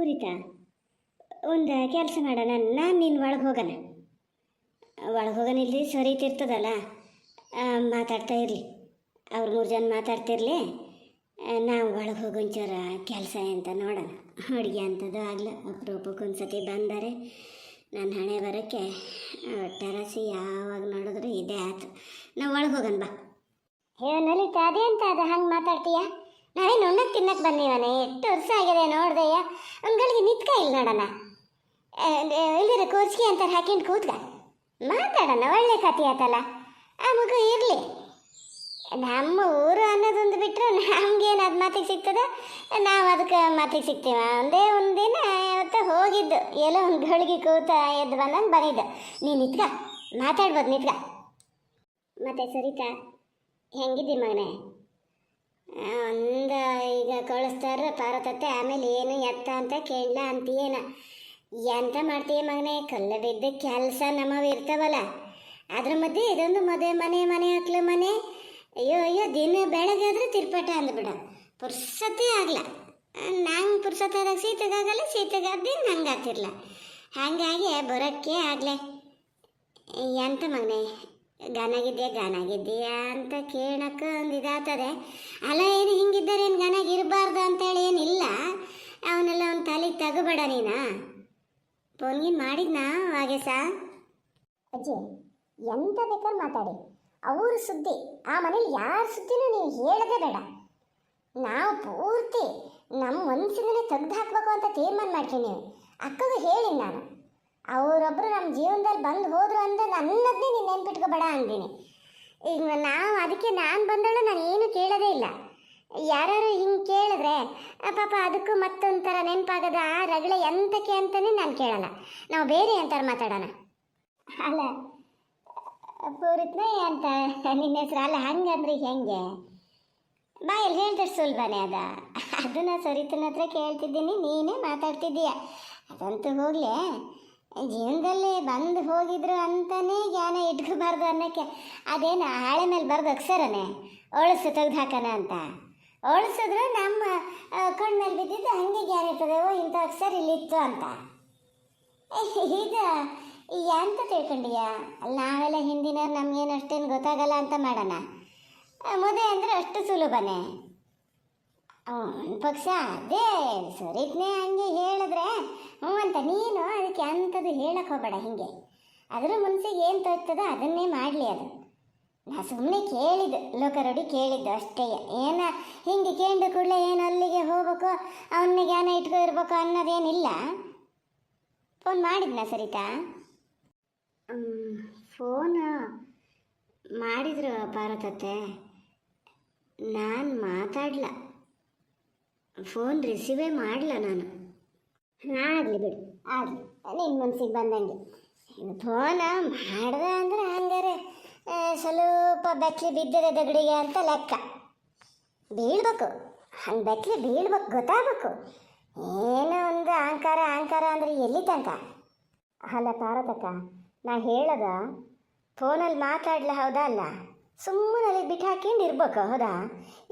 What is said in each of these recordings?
ಪುರಿತಾ, ಒಂದು ಕೆಲಸ ಮಾಡೋಣ, ನಾನು ನಿನ್ನ ಒಳಗೆ ಹೋಗೋಣ. ಒಳಗೆ ಹೋಗೋಣ ಇಲ್ಲಿ ಸರಿತಿರ್ತದಲ್ಲ ಮಾತಾಡ್ತಾ ಇರಲಿ. ಅವ್ರು ಮೂರು ಜನ ಮಾತಾಡ್ತಿರಲಿ ನಾವು ಒಳಗೆ ಹೋಗಿ ಒಂಚೂರ ಕೆಲಸ ಅಂತ ನೋಡೋಣ. ಅಡುಗೆ ಅಂಥದ್ದು ಆಗಲ್ಲ ಅಪರೂಪಕ್ಕೆ ಒಂದು ಸತಿ ಬಂದರೆ. ನನ್ನ ಹಣೆ ಬರೋಕ್ಕೆ ಟೆರಸಿ ಯಾವಾಗ ನೋಡಿದ್ರು ಇದೇ ಆಯ್ತು ನಾವು ಒಳಗೆ ಹೋಗೋಣ ಬಾ. ಹೇ, ನಲಿತಾ ಅದೇ ಅಂತ ಅದು? ಹಂಗೆ ಮಾತಾಡ್ತೀಯ? ನಾವೇನು ಉಣ್ಣಕ್ಕೆ ತಿನ್ನಕ್ಕೆ ಬಂದೀವನೆ, ಎಷ್ಟು ವರ್ಷ ಆಗಿದೆ ನೋಡ್ದಯ್ಯ ಅಂಗಳಿಗೆ ನಿತ್ಕ ಇಲ್ಲ ನೋಡೋಣ. ಇಲ್ಲಿರ ಕೋಚಿಗೆ ಅಂತಾರೆ ಹಾಕೊಂಡು ಕೂತ್ಕ. ಮಾತಾಡೋಣ, ಒಳ್ಳೆ ಕಥೆ ಆತಲ್ಲ. ಆ ಮಗು ಇರಲಿ. ನಮ್ಮ ಊರು ಅನ್ನೋದೊಂದು ಬಿಟ್ಟರೆ ನಮ್ಗೇನು ಅದು ಮಾತಿಗೆ ಸಿಗ್ತದೆ, ನಾವು ಅದಕ್ಕೆ ಮಾತಿಗೆ ಸಿಗ್ತೀವ. ಒಂದೇ ಒಂದಿನ ಇವತ್ತು ಹೋಗಿದ್ದು. ಎಲ್ಲೋ ಒಂದು ಗಳಿಗೆ ಕೂತ ಎದ್ದು ಬಂದಂಗೆ ಬಂದಿದ್ದು. ನೀನು ನಿತ್ಕ. ಮಾತಾಡ್ಬೋದು ನಿತ್ಕ. ಮತ್ತೆ ಸರಿತಾ, ಹೆಂಗಿದ್ದಿ ಮಗನೇ? ಒಂದು ಈಗ ಕಳಿಸ್ತಾರ ಪಾರತತ್ತೆ ಆಮೇಲೆ ಏನು ಎತ್ತ ಅಂತ ಕೇಳಲ್ಲ ಅಂತೀಯೇನ? ಎಂತ ಮಾಡ್ತೀಯ ಮಗನೇ, ಕಲ್ಲು ಬಿದ್ದ ಕೆಲಸ ನಮ್ಮವು ಇರ್ತಾವಲ್ಲ. ಅದ್ರ ಮಧ್ಯೆ ಇದೊಂದು ಮದುವೆ ಮನೆ ಮನೆ ಹಕ್ಲು ಮನೆ. ಅಯ್ಯೋ ಅಯ್ಯೋ, ದಿನ ಬೆಳಗಾದ್ರೆ ತಿರ್ಪಟ ಅಂದ್ಬಿಡ. ಪುರ್ಸತ್ತೇ ಆಗಲ್ಲ ನಂಗೆ ಪುರ್ಸತ್ತಾದಾಗ ಸೀತಗಾಗಲ್ಲ, ಸೀತಗಾದ್ದೆ ನಂಗೆ ಆಗ್ತಿರ್ಲ. ಹಾಗಾಗಿ ಬರೋಕ್ಕೆ ಆಗಲೇ. ಎಂತ ಮಗನೇ ಗಾನಾಗಿದ್ಯಾ ಗಾನಾಗಿದ್ದೀಯಾ ಅಂತ ಕೇಳಕ್ಕೆ ಒಂದು ಇದಾಗ್ತದೆ ಅಲ್ಲ, ಏನು ಹಿಂಗಿದ್ದಾರೆ ಏನು ಗಾನಾಗಿರಬಾರ್ದು ಅಂತೇಳಿ ಏನಿಲ್ಲ. ಅವನೆಲ್ಲ ಒಂದು ತಲೆಗೆ ತಗೋಬೇಡ ನೀನ? ಫೋನ್ಗಿನ್ ಮಾಡಿದ್ನಾ ವಾಗೇಶ ಅಜ್ಜಿ, ಎಂತ ಬೇಕಾದ್ರೆ ಮಾತಾಡಿ. ಅವ್ರ ಸುದ್ದಿ, ಆ ಮನೇಲಿ ಯಾರ ಸುದ್ದಿನೂ ನೀವು ಹೇಳದೆ ಬೇಡ. ನಾವು ಪೂರ್ತಿ ನಮ್ಮ ಮನಸ್ಸಿಂದನೇ ತೆಗ್ದು ಹಾಕ್ಬೇಕು ಅಂತ ತೀರ್ಮಾನ ಮಾಡ್ತೀನಿ ಅಕ್ಕಗೂ ಹೇಳಿ ನಾನು. ಅವರೊಬ್ಬರು ನಮ್ಮ ಜೀವನದಲ್ಲಿ ಬಂದು ಹೋದರು ಅಂದರೆ ನನ್ನದನ್ನೇ ನೀನು ನೆನ್ಪಿಟ್ಕೋಬೇಡ ಅಂದಿನಿ. ಈಗ ನಾವು ಅದಕ್ಕೆ ನಾನು ಬಂದಳು, ನಾನು ಏನು ಕೇಳೋದೇ ಇಲ್ಲ. ಯಾರು ಹಿಂಗೆ ಕೇಳಿದ್ರೆ ಪಾಪ ಅದಕ್ಕೂ ಮತ್ತೊಂಥರ ನೆನಪಾಗದ, ಆ ರಗಳೆ ಎಂತಕ್ಕೆ ಅಂತಲೇ ನಾನು ಕೇಳಲ್ಲ. ನಾವು ಬೇರೆ ಅಂತಾರೆ ಮಾತಾಡೋಣ. ಅಲ್ಲ, ಪೂರಿತ್ನೇ ಅಂತ ನಿನ್ನ ಹೆಸರು, ಅಲ್ಲ, ಹಂಗಂದ್ರೆ ಹೆಂಗೆ? ಬಾಯಲ್ಲಿ ಹೇಳ್ತಾರೆ ಸುಲ್ಭಾನೆ ಅದ. ಅದನ್ನ ಸರಿತನ ಹತ್ರ ಕೇಳ್ತಿದ್ದೀನಿ, ನೀನೇ ಮಾತಾಡ್ತಿದ್ದೀಯ. ಅದಂತೂ ಹೋಗ್ಲಿ. ಜೀವನದಲ್ಲಿ ಬಂದು ಹೋಗಿದ್ರು ಅಂತಲೇ ಜ್ಞಾನ ಇಟ್ಕೋಬಾರ್ದು ಅನ್ನೋಕ್ಕೆ. ಅದೇನು ಹಾಳೆ ಮೇಲೆ ಬರ್ದು ಅಕ್ಷರನೇ? ಒಳಸು ತೆಗ್ದು ಹಾಕೋಣ ಅಂತ. ಒಳಸಿದ್ರೆ ನಮ್ಮ ಕಣ್ಣು ಮೇಲೆ ಬಿದ್ದಿದ್ದು ಹಂಗೆ ಜ್ಞಾನ ಇರ್ತದೆ. ಓ, ಇಂಥ ಅಕ್ಷರ ಇಲ್ಲಿತ್ತು ಅಂತ. ಈಗ ಎಂತ ತಿಳ್ಕೊಂಡಿಯಾ? ಅಲ್ಲಿ ನಾವೆಲ್ಲ ಹಿಂದಿನ ನಮಗೇನು ಅಷ್ಟೇನು ಗೊತ್ತಾಗಲ್ಲ ಅಂತ ಮಾಡೋಣ. ಮದುವೆ ಅಂದರೆ ಅಷ್ಟು ಸುಲಭನೇ. ಪಕ್ಷ, ಅದೇ ಸರಿದ್ನೇ ಹಂಗೆ ಹೇಳಿದ್ರೆ ಹ್ಞೂ ಅಂತ ನೀನು ಅದಕ್ಕೆ ಅಂಥದ್ದು ಹೇಳಕ್ಕೆ ಹೋಗಬೇಡ ಹಿಂಗೆ. ಅದರ ಮನಸ್ಸಿಗೆ ಏನು ತೋರ್ತದೋ ಅದನ್ನೇ ಮಾಡಲಿ ಅದು. ನಾ ಸುಮ್ಮನೆ ಕೇಳಿದ್ದು, ಲೋಕರೊಡಿ ಕೇಳಿದ್ದು ಅಷ್ಟೇ. ಏನ ಹಿಂಗೆ ಕೇಂದ್ರ ಕೂಡಲೇ ಏನು ಅಲ್ಲಿಗೆ ಹೋಗ್ಬೇಕು ಅವನ್ನ ಜ್ಞಾನ ಇಟ್ಕೊ ಇರ್ಬೇಕು ಅನ್ನೋದೇನಿಲ್ಲ. ಫೋನ್ ಮಾಡಿದ್ನಾ ಸರಿತಾ? ಫೋನ್ ಮಾಡಿದ್ರು ಪಾರ್ವತತ್ತೆ ನಾನು ಮಾತಾಡಲ. ಫೋನ್ ರಿಸೀವೇ ಮಾಡಲ್ಲ ನಾನು. ಆಗಲಿ ಬಿಡು, ಆಗಲಿ. ನಿನ್ನ ಮನ್ಸಿಗೆ ಬಂದಂಗೆ. ಫೋನ ಮಾಡ್ದ ಅಂದ್ರೆ ಹಂಗಾರೆ ಸ್ವಲ್ಪ ಬೆಕ್ಲಿ ಬಿದ್ದಿದೆ ದಗಡಿಗೆ ಅಂತ ಲೆಕ್ಕ. ಬೀಳ್ಬೇಕು, ಹಂಗೆ ಬೆಕ್ಲಿ ಬೀಳ್ಬೇಕು, ಗೊತ್ತಾಗಬೇಕು. ಏನೋ ಒಂದು ಅಹಂಕಾರ ಅಹಂಕಾರ ಅಂದರೆ ಎಲ್ಲಿ ತನಕ? ಅಲ್ಲ ಪಾರ್ವತಕ್ಕ ನಾ ಹೇಳದ ಫೋನಲ್ಲಿ ಮಾತಾಡ್ಲ ಹೌದಾ ಅಲ್ಲ? ಸುಮ್ಮನೆ ಅಲ್ಲಿ ಬಿಟ್ಟು ಹಾಕೊಂಡು ಇರ್ಬೇಕು, ಹೌದಾ?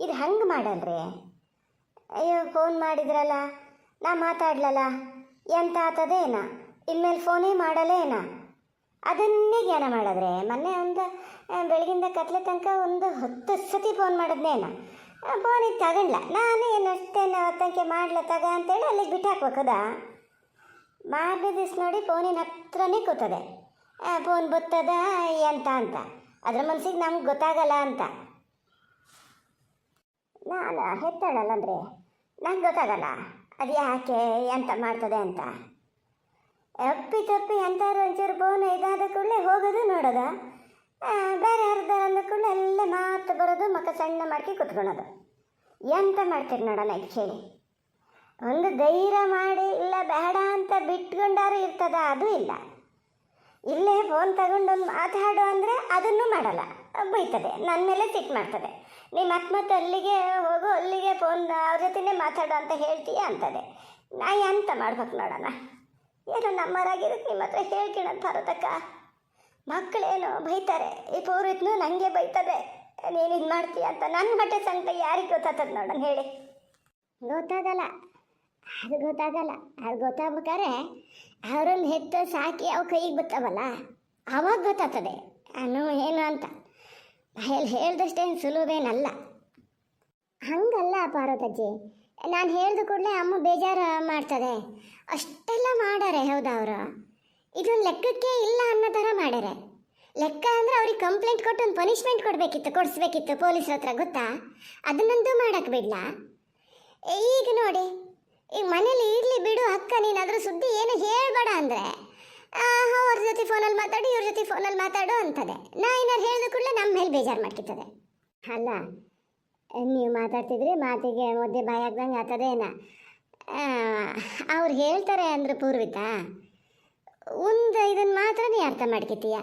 ಇದು ಹಂಗೆ ಮಾಡಲ್ರಿ? ಅಯ್ಯೋ ಫೋನ್ ಮಾಡಿದ್ರಲ್ಲ? ನಾ ಮಾತಾಡ್ಲಲ್ಲ? ಎಂತ ಆತದೇನ ಇನ್ಮೇಲೆ ಫೋನೇ ಮಾಡಲೇನ ಅದನ್ನೇ ಜ್ಞಾನ ಮಾಡಿದ್ರೆ ಮೊನ್ನೆ ಒಂದು ಬೆಳಗಿಂದ ಕತ್ಲೆ ತನಕ ಒಂದು ಹತ್ತು ಸತಿ ಫೋನ್ ಮಾಡಿದ್ನೇನ ಫೋನಿಗೆ ತಗೊಂಡ್ಲ. ನಾನು ಏನು ಅಷ್ಟೇನು ತನಕ ಮಾಡ್ಲ ತಗ ಅಂತೇಳಿ ಅಲ್ಲಿಗೆ ಬಿಟ್ಟು ಹಾಕ್ಬೇಕದ ಮಾರನೇ ದಿವಸ ನೋಡಿ ಫೋನಿನ ಹತ್ರನೇ ಕೂತದೆ. ಫೋನ್ ಬತ್ತದ, ಎಂತ ಅಂತ? ಅದ್ರ ಮನ್ಸಿಗೆ ನಮ್ಗೆ ಗೊತ್ತಾಗಲ್ಲ ಅಂತ. ನಾನು ಹೆತ್ತಾಳಲ್ಲ ಅಂದರೆ ನಂಗೆ ಗೊತ್ತಾಗಲ್ಲ. ಅದು ಯಾಕೆ, ಎಂತ ಮಾಡ್ತದೆ ಅಂತ. ಅಪ್ಪಿ ತಪ್ಪಿ ಎಂಥವ್ರು ಒಂಚೂರು ಫೋನ್ ಇದಾದ ಕೂಡಲೇ ಹೋಗೋದು ನೋಡೋದು. ಬೇರೆ ಅರ್ಧ ಅಂದ ಕೂಡಲೇ ಎಲ್ಲ ಮಾತು ಬರೋದು, ಮಕ್ಕ ಸಣ್ಣ ಮಾಡ್ಕಿ ಕುತ್ಕೊಳೋದು. ಎಂತ ಮಾಡ್ತೀರಿ ನೋಡೋಣ ಈಗ ಕೇಳಿ. ಒಂದು ಧೈರ್ಯ ಮಾಡಿ, ಇಲ್ಲ ಬೇಡ ಅಂತ ಬಿಟ್ಕೊಂಡಾರು ಇರ್ತದ, ಅದು ಇಲ್ಲ. ಇಲ್ಲೇ ಫೋನ್ ತಗೊಂಡು ಮಾತಾಡು ಅಂದರೆ ಅದನ್ನು ಮಾಡಲ್ಲ. ಬೈತದೆ ನನ್ನ ಮೇಲೆ ಸಿಟ್ಟು ಮಾಡ್ತದೆ. ನೀ ಮತ್ತೆ ಮತ್ತೆ ಅಲ್ಲಿಗೆ ಹೋಗು, ಅಲ್ಲಿಗೆ ಫೋನ್ ಅವ್ರ ಜೊತೆನೇ ಮಾತಾಡು ಅಂತ ಹೇಳ್ತೀಯ ಅಂತದೆ. ನಾ ಎಂತ ಮಾಡ್ಬೇಕು ನೋಡೋಣ? ಏನೋ ನಮ್ಮರಾಗಿರುತ್ತೆ ನಿಮ್ಮ ಹತ್ರ ಹೇಳ್ತೀನಂತ ಭಾರತಕ್ಕ ಮಕ್ಕಳೇನು ಬೈತಾರೆ, ಈ ಪೂರಿತ್ನು ನನಗೆ ಬೈತದೆ. ನೀನು ಇದು ಮಾಡ್ತೀಯ ಅಂತ ನನ್ನ ಹೊಟ್ಟೆ ಸಂತ ಯಾರಿಗೆ ಗೊತ್ತಾಗ್ತದೆ ನೋಡೋಣ ಹೇಳಿ. ಗೊತ್ತಾಗಲ್ಲ, ಅದು ಗೊತ್ತಾಗಲ್ಲ, ಅದು ಗೊತ್ತಾಗ್ಬೇಕಾದ್ರೆ ಅವರನ್ನು ಹೆತ್ತ ಸಾಕಿ ಅವು ಕೈಗೆ ಬರ್ತಾವಲ್ಲ ಅವಾಗ ಗೊತ್ತಾಗ್ತದೆ. ಅನು ಏನು ಅಂತ? ಬಾಯಲ್ಲಿ ಹೇಳ್ದಷ್ಟೇನು ಸುಲಭೇನಲ್ಲ. ಹಂಗಲ್ಲ ಪಾರ್ವತಜ್ಜಿ. ನಾನು ಹೇಳಿದ ಕೂಡಲೇ ಅಮ್ಮ ಬೇಜಾರು ಮಾಡ್ತದೆ. ಅಷ್ಟೆಲ್ಲ ಮಾಡಾರೆ, ಹೌದಾ ಅವರು? ಇದೊಂದು ಲೆಕ್ಕಕ್ಕೆ ಇಲ್ಲ ಅನ್ನೋ ಥರ ಮಾಡ್ಯಾರೆ ಲೆಕ್ಕ ಅಂದರೆ ಅವ್ರಿಗೆ ಕಂಪ್ಲೇಂಟ್ ಕೊಟ್ಟು ಒಂದು ಪನಿಷ್ಮೆಂಟ್ ಕೊಡಬೇಕಿತ್ತು, ಕೊಡಿಸ್ಬೇಕಿತ್ತು ಪೊಲೀಸ್ರ ಹತ್ರ, ಗೊತ್ತಾ? ಅದನ್ನಂತೂ ಮಾಡೋಕ್ಕೆ ಬಿಡಲ. ಈಗ ನೋಡಿ ಈಗ ಮನೇಲಿ ಇರಲಿ ಬಿಡು ಅಕ್ಕ, ನೀನಾದರೂ ಸುದ್ದಿ ಏನು ಹೇಳಬೇಡ ಅಂದರೆ. ಅವ್ರ ಜೊತೆ ಫೋನಲ್ಲಿ ಮಾತಾಡು, ಇವ್ರ ಜೊತೆ ಫೋನಲ್ಲಿ ಮಾತಾಡು ಅಂತದೆ. ನಾ ಏನಾರು ಹೇಳಿದ ಕೂಡಲೇ ನಮ್ಮ ಮೇಲೆ ಬೇಜಾರು ಮಾಡ್ಕಿರ್ತದೆ ಅಲ್ಲ, ನೀವು ಮಾತಾಡ್ತಿದ್ರಿ, ಮಾತಿಗೆ ಮುದ್ದೆ ಬಾಯಿ ಹಾಕ್ದಂಗೆ ಆಗ್ತದೇನ ಅವ್ರು ಹೇಳ್ತಾರೆ ಅಂದ್ರೆ ಪೂರ್ವಿತ ಒಂದು ಇದನ್ನು ಮಾತ್ರ ನೀ ಅರ್ಥ ಮಾಡ್ಕೊತೀಯ,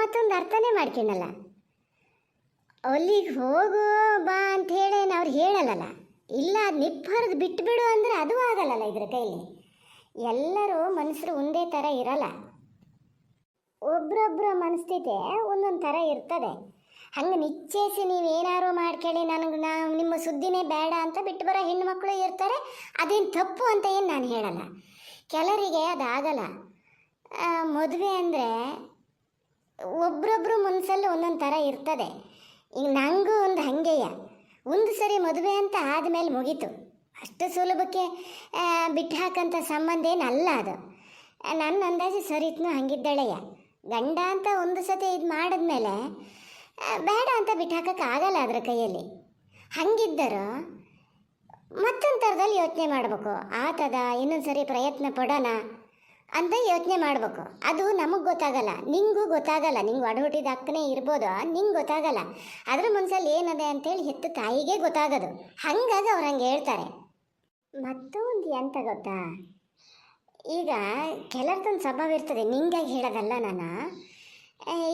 ಮತ್ತೊಂದು ಅರ್ಥನೇ ಮಾಡ್ಕೊಳಲ್ಲ ಅಲ್ಲಿಗೆ ಹೋಗು, ಬಾ ಅಂತ ಹೇಳೇನು ಅವ್ರು ಹೇಳಲ್ಲಲ್ಲ. ಇಲ್ಲ, ಅದು ನಿಪ್ಪರ್ದು ಬಿಟ್ಬಿಡು ಅಂದರೆ ಅದು ಆಗಲ್ಲಲ್ಲ ಇದ್ರ ಕೈಲಿ. ಎಲ್ಲರೂ ಮನುಷ್ಯರು ಒಂದೇ ಥರ ಇರಲ್ಲ. ಒಬ್ರೊಬ್ಬರ ಮನಸ್ಥಿತಿ ಒಂದೊಂದು ಥರ ಇರ್ತದೆ. ಹಂಗೆ ನಿಶ್ಚಯಿಸಿ ನೀವೇನಾರು ಮಾಡ್ಕೊಳ್ಳಿ ನನಗೆ ನಾವು ನಿಮ್ಮ ಸುದ್ದಿನೇ ಬೇಡ ಅಂತ ಬಿಟ್ಟು ಬರೋ ಹೆಣ್ಮಕ್ಳು ಇರ್ತಾರೆ, ಅದೇನು ತಪ್ಪು ಅಂತ ಏನು ನಾನು ಹೇಳಲ್ಲ. ಕೆಲವರಿಗೆ ಅದಾಗಲ್ಲ. ಮದುವೆ ಅಂದರೆ ಒಬ್ರೊಬ್ಬರು ಮನಸ್ಸಲ್ಲಿ ಒಂದೊಂದು ಥರ ಇರ್ತದೆ. ಈಗ ನನಗೂ ಒಂದು ಹಾಗೆಯ. ಒಂದು ಸರಿ ಮದುವೆ ಅಂತ ಆದಮೇಲೆ ಮುಗೀತು. ಅಷ್ಟು ಸುಲಭಕ್ಕೆ ಬಿಟ್ಟು ಹಾಕಂಥ ಸಂಬಂಧ ಏನಲ್ಲ ಅದು. ನನ್ನ ಅಂದಾಜು ಸರಿತ್ನೂ ಹಂಗಿದ್ದಾಳೆಯ. ಗಂಡ ಅಂತ ಒಂದು ಸತಿ ಇದು ಮಾಡಿದ್ಮೇಲೆ ಬೇಡ ಅಂತ ಬಿಟ್ಟು ಹಾಕಕ್ಕೆ ಆಗಲ್ಲ ಅದ್ರ ಕೈಯಲ್ಲಿ. ಹಂಗಿದ್ದರು ಮತ್ತೊಂದು ಥರದಲ್ಲಿ ಯೋಚನೆ ಮಾಡಬೇಕು. ಆತದ ಇನ್ನೊಂದು ಸರಿ ಪ್ರಯತ್ನ ಪಡೋಣ ಅಂತ ಯೋಚನೆ ಮಾಡಬೇಕು. ಅದು ನಮಗೆ ಗೊತ್ತಾಗಲ್ಲ, ನಿಂಗೂ ಗೊತ್ತಾಗಲ್ಲ, ನಿಂಗೆ ಒಡಹುಟ್ಟಿದ ಅಕ್ಕನೇ ಇರ್ಬೋದು, ನಿಂಗೆ ಗೊತ್ತಾಗಲ್ಲ. ಅದ್ರ ಮನಸ್ಸಲ್ಲಿ ಏನದೆ ಅಂತೇಳಿ ಹೆತ್ತ ತಾಯಿಗೆ ಗೊತ್ತಾಗೋದು. ಹಂಗಾಗಿ ಅವ್ರು ಹಂಗೆ ಹೇಳ್ತಾರೆ. ಮತ್ತೊಂದು ಎಂತ ಗೊತ್ತಾ? ಈಗ ಕೆಲವ್ರದ್ದೊಂದು ಸ್ವಭಾವ ಇರ್ತದೆ ನಿಂಗಾಗಿ ಹೇಳೋದಲ್ಲ ನಾನು?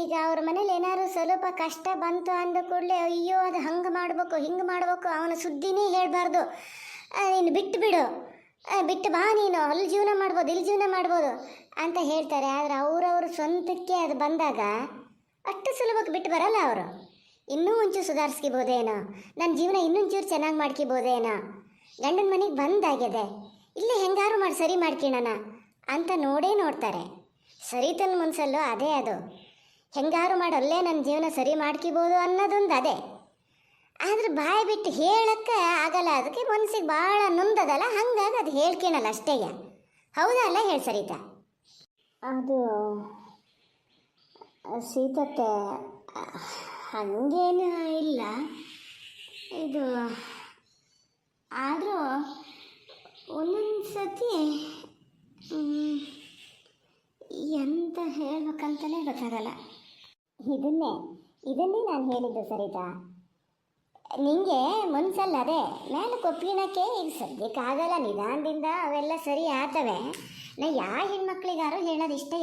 ಈಗ ಅವ್ರ ಮನೇಲಿ ಏನಾದ್ರು ಸ್ವಲ್ಪ ಕಷ್ಟ ಬಂತು ಅಂದ ಕೂಡಲೇ ಅಯ್ಯೋ, ಅದು ಹಂಗೆ ಮಾಡಬೇಕು, ಹಿಂಗೆ ಮಾಡಬೇಕು, ಅವನ ಸುದ್ದಿನೇ ಹೇಳಬಾರ್ದು. ನೀನು ಬಿಟ್ಟು ಬಿಡು. ಬಿಟ್ಟು ಬಾ ನೀನು, ಅಲ್ಲಿ ಜೀವನ ಮಾಡ್ಬೋದು, ಇಲ್ಲಿ ಜೀವನ ಮಾಡ್ಬೋದು ಅಂತ ಹೇಳ್ತಾರೆ. ಆದರೆ ಅವರವ್ರ ಸ್ವಂತಕ್ಕೆ ಅದು ಬಂದಾಗ ಅಷ್ಟು ಸುಲಭಕ್ಕೆ ಬಿಟ್ಟು ಬರಲ್ಲ ಅವರು. ಇನ್ನೂ ಒಂಚೂರು ಸುಧಾರಿಸ್ಕಿಬೋದೇನೋ? ನನ್ನ ಜೀವನ ಇನ್ನೊಂಚೂರು ಚೆನ್ನಾಗಿ ಮಾಡ್ಕಿಬೋದೇನೋ? ಗಂಡನ ಮನೆಗೆ ಬಂದಾಗಿದೆ ಇಲ್ಲೇ ಹೆಂಗಾರು ಮಾಡಿ ಸರಿ ಮಾಡ್ಕೊಳ್ಳೋಣ ಅಂತ ನೋಡೇ ನೋಡ್ತಾರೆ. ಸರಿ ತನ್ನ ಮನಸ್ಸಲ್ಲೂ ಅದೇ ಅದು. ಹೆಂಗಾರು ಮಾಡಿ ಅಲ್ಲೇ ನನ್ನ ಜೀವನ ಸರಿ ಮಾಡ್ಕಿಬೋದು ಅನ್ನೋದೊಂದು ಅದೇ. ಆದ್ರೆ ಬಾಯಿ ಬಿಟ್ಟು ಹೇಳಕ್ಕೆ ಆಗಲ್ಲ, ಅದಕ್ಕೆ ಮನಸ್ಸಿಗೆ ಭಾಳ ನೊಂದದಲ್ಲ, ಹಂಗಾಗಿ ಅದು ಹೇಳ್ಕೊಳಲ್ಲ ಅಷ್ಟೇ ಹೌದಾ ಅಲ್ಲ ಹೇಳಿ ಸರಿತಾ? ಅದು, ಸೀತತ್ತೆ, ಹಂಗೇನು ಇಲ್ಲ. ಇದು, ಆದರೂ ಒಂದೊಂದು ಸತಿ ಎಂತ ಹೇಳ್ಬೇಕಂತಲೇ ಗೊತ್ತಾಗಲ್ಲ. ಇದನ್ನೇ ಇದನ್ನೇ ನಾನು ಹೇಳಿದ್ದು ಸರಿತಾ? ನಿಂಗೆ ಮನ್ಸಲ್ಲ ಅದೇ ಮೇಲೆ ಕೊಪ್ಪಿನಕ್ಕೆ ಈಗ ಸದ್ಯಕ್ಕೆ ಆಗಲ್ಲ ನಿಧಾನದಿಂದ ಅವೆಲ್ಲ ಸರಿ ಆತವೆ. ನಾ ಯಾವ ಹೆಣ್ಮಕ್ಳಿಗಾರು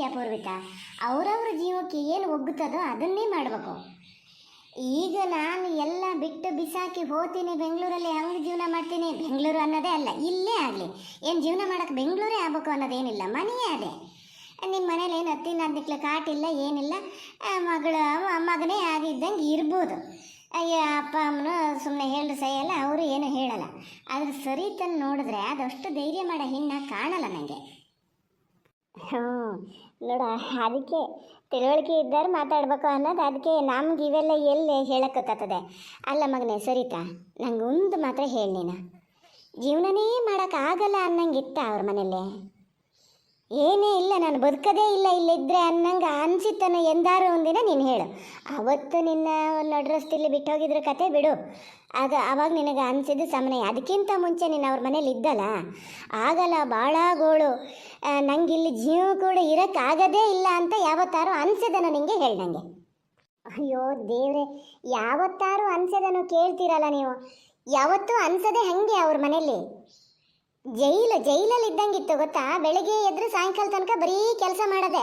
ಯಾ ಅವರವ್ರ ಅವ್ರವ್ರ ಜೀವಕ್ಕೆ ಏನು ಒಗ್ಗುತ್ತದೋ ಅದನ್ನೇ ಮಾಡಬೇಕು. ಈಗ ನಾನು ಎಲ್ಲ ಬಿಟ್ಟು ಬಿಸಾಕಿ ಹೋತೀನಿ ಬೆಂಗಳೂರಲ್ಲಿ ಹಂಗೆ ಜೀವನ ಮಾಡ್ತೀನಿ? ಬೆಂಗಳೂರು ಅನ್ನೋದೇ ಅಲ್ಲ, ಇಲ್ಲೇ ಆಗಲಿ. ಏನು ಜೀವನ ಮಾಡೋಕ್ಕೆ ಬೆಂಗಳೂರೇ ಆಗಬೇಕು ಅನ್ನೋದೇನಿಲ್ಲ, ಮನೆಯೇ ಅದೇ. ನಿಮ್ಮ ಮನೇಲಿ ಏನು ಹತ್ತಿನ ಅದಕ್ಕೆ ಕಾಟಿಲ್ಲ, ಏನಿಲ್ಲ? ಮಗಳು ಮಗನೇ ಆಗಿದ್ದಂಗೆ ಇರ್ಬೋದು. ಅಯ್ಯ, ಅಪ್ಪ ಅಮ್ಮನು ಸುಮ್ಮನೆ ಹೇಳಿ ಸೈಯಲ್ಲ, ಅವರು ಏನು ಹೇಳಲ್ಲ. ಆದರೆ ಸರಿ ತಂದು ನೋಡಿದ್ರೆ ಅದಷ್ಟು ಧೈರ್ಯ ಮಾಡೋ ಹೆಣ್ಣ ಕಾಣಲ್ಲ ನನಗೆ ಹ್ಞೂ ನೋಡ, ಅದಕ್ಕೆ ತಿಳುವಳಿಕೆ ಇದ್ದಾರೆ ಮಾತಾಡ್ಬೇಕು ಅನ್ನೋದು ಅದಕ್ಕೆ ನಮ್ಗೆ ಇವೆಲ್ಲ ಎಲ್ಲಿ ಹೇಳಕ್ಕತ್ತದೆ ಅಲ್ಲ ಮಗನೇ, ಸರಿತಾ ನಂಗೆ ಒಂದು ಮಾತ್ರ ಹೇಳಿ ನೀನು. ಜೀವನನೇ ಮಾಡೋಕ್ಕಾಗಲ್ಲ ಅನ್ನಂಗಿತ್ತ ಅವ್ರ ಮನೇಲಿ ಏನೇ ಇಲ್ಲ, ನಾನು ಬದುಕದೇ ಇಲ್ಲ ಇಲ್ಲಿದ್ರೆ ಅನ್ನಂಗೆ ಅನಿಸಿತ್ತನ ಎಂದಾರು ಒಂದಿನ ನೀನು ಹೇಳು. ಅವತ್ತು ನಿನ್ನ ನಡ್ರಸ್ತಿಲ್ಲಿ ಬಿಟ್ಟು ಹೋಗಿದ್ರೆ ಕತೆ ಬಿಡು. ಆಗ ಅವಾಗ ನಿನಗೆ ಅನಿಸಿದ್ದು ಸಮನೆ. ಅದಕ್ಕಿಂತ ಮುಂಚೆ ನೀನು ಅವ್ರ ಮನೇಲಿ ಇದ್ದಲ್ಲ. ಆಗಲ್ಲ ಭಾಳ ಗೋಳು. ನಂಗೆ ಇಲ್ಲಿ ಜೀವ ಕೂಡ ಇರೋಕ್ಕಾಗದೇ ಇಲ್ಲ ಅಂತ ಯಾವತ್ತಾರು ಅನಿಸಿದನು ನನಗೆ ಅಯ್ಯೋ ದೇವ್ರೆ, ಯಾವತ್ತಾರು ಅನ್ಸದನು ಕೇಳ್ತೀರಲ್ಲ ನೀವು. ಯಾವತ್ತೂ ಅನಿಸದೆ ಹಾಗೆ ಅವ್ರ ಮನೇಲಿ. ಜೈಲು, ಜೈಲಲ್ಲಿ ಇದ್ದಂಗಿತ್ತು, ಗೊತ್ತಾ? ಬೆಳಿಗ್ಗೆ ಎದ್ರೆ ಸಾಯಂಕಾಲ ತನಕ ಬರೀ ಕೆಲಸ ಮಾಡದೆ.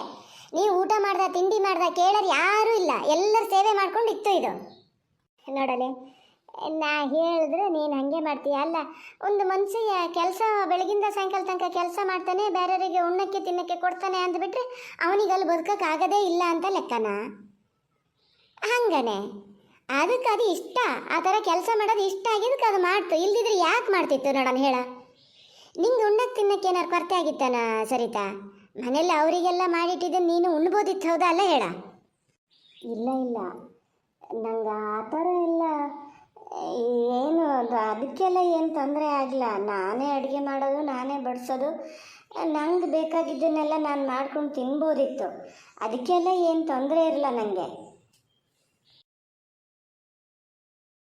ನೀವು ಊಟ ಮಾಡ್ದ, ತಿಂಡಿ ಮಾಡ್ದ ಕೇಳೋರು ಯಾರೂ ಇಲ್ಲ. ಎಲ್ಲರ ಸೇವೆ ಮಾಡ್ಕೊಂಡು ಇತ್ತು ಇದು. ನೋಡಲಿ, ನಾ ಹೇಳಿದ್ರೆ ನೀನು ಹಾಗೆ ಮಾಡ್ತೀಯ? ಅಲ್ಲ, ಒಂದು ಮನುಷ್ಯ ಕೆಲಸ ಬೆಳಗಿಂದ ಸಾಯಂಕಾಲ ತನಕ ಕೆಲಸ ಮಾಡ್ತಾನೆ, ಬೇರೆಯವರಿಗೆ ಉಣ್ಣಕ್ಕೆ, ತಿನ್ನಕ್ಕೆ ಕೊಡ್ತಾನೆ ಅಂದ್ಬಿಟ್ರೆ ಅವನಿಗೆ ಅಲ್ಲಿ ಬದುಕೋಕ್ಕಾಗದೇ ಇಲ್ಲ ಅಂತ ಲೆಕ್ಕನ? ಹಂಗನೆ. ಅದಕ್ಕೆ ಅದು ಇಷ್ಟ. ಆ ಥರ ಕೆಲಸ ಮಾಡೋದು ಇಷ್ಟ ಆಗಿದ್ದಕ್ಕೆ ಅದು ಮಾಡ್ತು. ಇಲ್ದಿದ್ರೆ ಯಾಕೆ ಮಾಡ್ತಿತ್ತು ನೋಡೋಣ, ಹೇಳ. ನಿಂಗೆ ಉಣ್ಣಕ್ಕೆ ತಿನ್ನಕ್ಕೆ ಏನಾರು ಕೊರತೆ ಆಗಿತ್ತಾನ ಸರಿತಾ? ಮನೇಲಿ ಅವರಿಗೆಲ್ಲ ಮಾಡಿಟ್ಟಿದ್ದು ನೀನು ಉಣ್ಬೋದಿತ್ತು ಹೌದಾ ಅಲ್ಲ ಹೇಳ? ಇಲ್ಲ ಇಲ್ಲ. ನಂಗೆ ಆ ಥರ ಇಲ್ಲ ಏನು ಅದು ಅದಕ್ಕೆಲ್ಲ ಏನು ತೊಂದರೆ ಆಗಲ್ಲ ನಾನೇ ಅಡುಗೆ ಮಾಡೋದು, ನಾನೇ ಬಡಿಸೋದು. ನಂಗೆ ಬೇಕಾಗಿದ್ದನ್ನೆಲ್ಲ ನಾನು ಮಾಡ್ಕೊಂಡು ತಿನ್ಬೋದಿತ್ತು. ಅದಕ್ಕೆಲ್ಲ ಏನು ತೊಂದರೆ ಇರಲ್ಲ ನನಗೆ